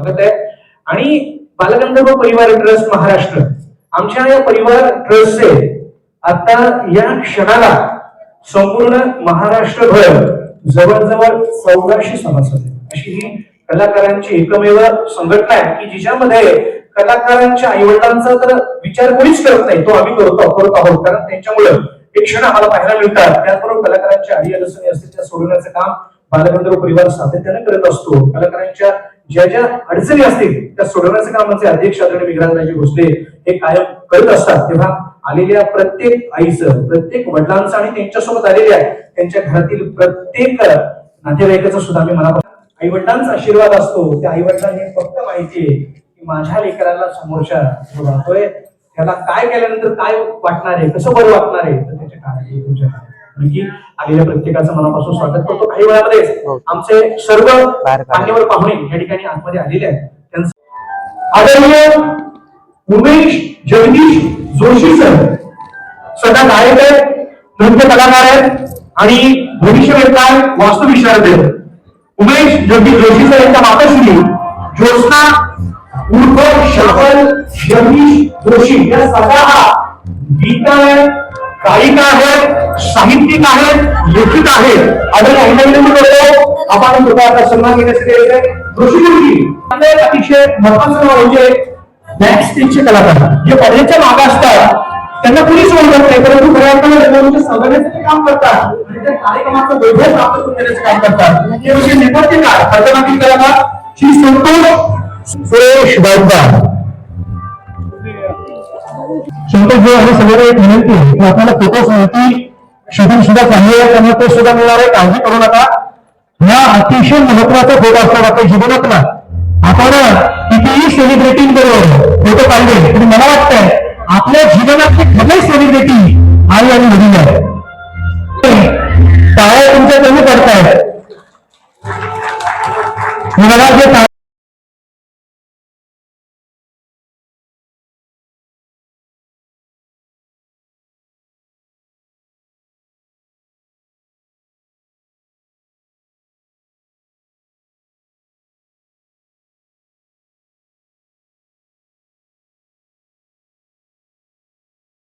स्वागत आहे. आणि बालगंधर्व परिवार ट्रस्ट महाराष्ट्र आमच्या या परिवार ट्रस्टचे आता या क्षणाला संपूर्ण महाराष्ट्रभर जवळजवळ चौदाशे सभासद आहेत. अशी ही कलाकारांची एकमेव संघटना आहे की जिच्यामध्ये कलाकारांच्या आईवडिलांचा तर विचार कोणीच करत नाही तो आम्ही करतो करत आहोत. कारण त्यांच्यामुळे एक क्षण आम्हाला पाहायला मिळतात. त्याचबरोबर कलाकारांच्या आई अडचणी असतील त्या सोडवण्याचं काम बालगंधर्व परिवार सातत्याने करत असतो. कलाकारांच्या ज्या ज्या अडचणी असतील त्या सोडवण्याचं काम आमचे अध्यक्ष आदरणीय विक्रांतराजे भोसले हे कायम करत असतात. तेव्हा आलेल्या प्रत्येक आईचं प्रत्येक वडिलांचं आणि त्यांच्यासोबत आलेल्या त्यांच्या घरातील प्रत्येक नातेवाईकाचा सुद्धा आम्ही मला आई वडिलांचा आशीर्वाद असतो. त्या आई वडिलांनी फक्त माहिती आहे की माझ्या लेकराला समोरच्या जो राहतोय त्याला काय केल्यानंतर काय वाटणार आहे कसं बरं वाटणार आहे तर त्याच्या काळजी तुमच्या म्हणजे आलेल्या प्रत्येकाचं मनापासून स्वागत करतो. काही वेळामध्ये हो. आमचे सर्व. मान्यवर पाहुणे या ठिकाणी आतमध्ये आलेले आहेत. त्यांचं आदरणीय उमेश जगदीश जोशी सर सध्या गायक आहेत नृत्य कलाकार आहेत आणि भविष्यवेत्ता वास्तुविशारद आहेत उमेश जगदीश जोशी सर यांच्या माताश्री ज्योत्स्ना उर्फ श्रावण जगदीश जोशी. या सगळ्या हा गीता गायिका आहेत साहित्यिक आहेत लेखिका आहेत आदरणीय अभिनंदन करतो. आपण कृपया सन्मान घेण्यासाठी यायचं आहे. अतिशय महत्वाचं नाव म्हणजे बॅक स्टेजचे कलाकार. जे पडद्याच्या मागे असतात त्यांना कुणीच ओळखत नाही परंतु खऱ्या अर्थाने रंगभूमीच्या सौंदर्याचं काम करतात. आणि त्या कार्यक्रमाचं वैभव प्राप्त करून देण्याचं काम करतात. हे म्हणजे नेपथ्यकार खतरनाकी कलाकार श्री संतोष सुरेश गायकवाड. नंतर जे आणि सगळ्यांना एक विनंती आहे. की आपल्याला फोटोज माहिती शूटिंग सुद्धा चांगली आहे त्यामुळे ते सुद्धा मिळणार आहे. काळजी करू नका. या अतिशय महत्त्वाचा फोटो असतात आपल्या जीवनातला. आपण कितीही सेलिब्रिटी बरोबर फोटो काढले तरी मला वाटतंय आपल्या जीवनातले खरे सेलिब्रिटी आई आणि वडील आहे टाळ्या तुमच्या कमी करतायत मला जे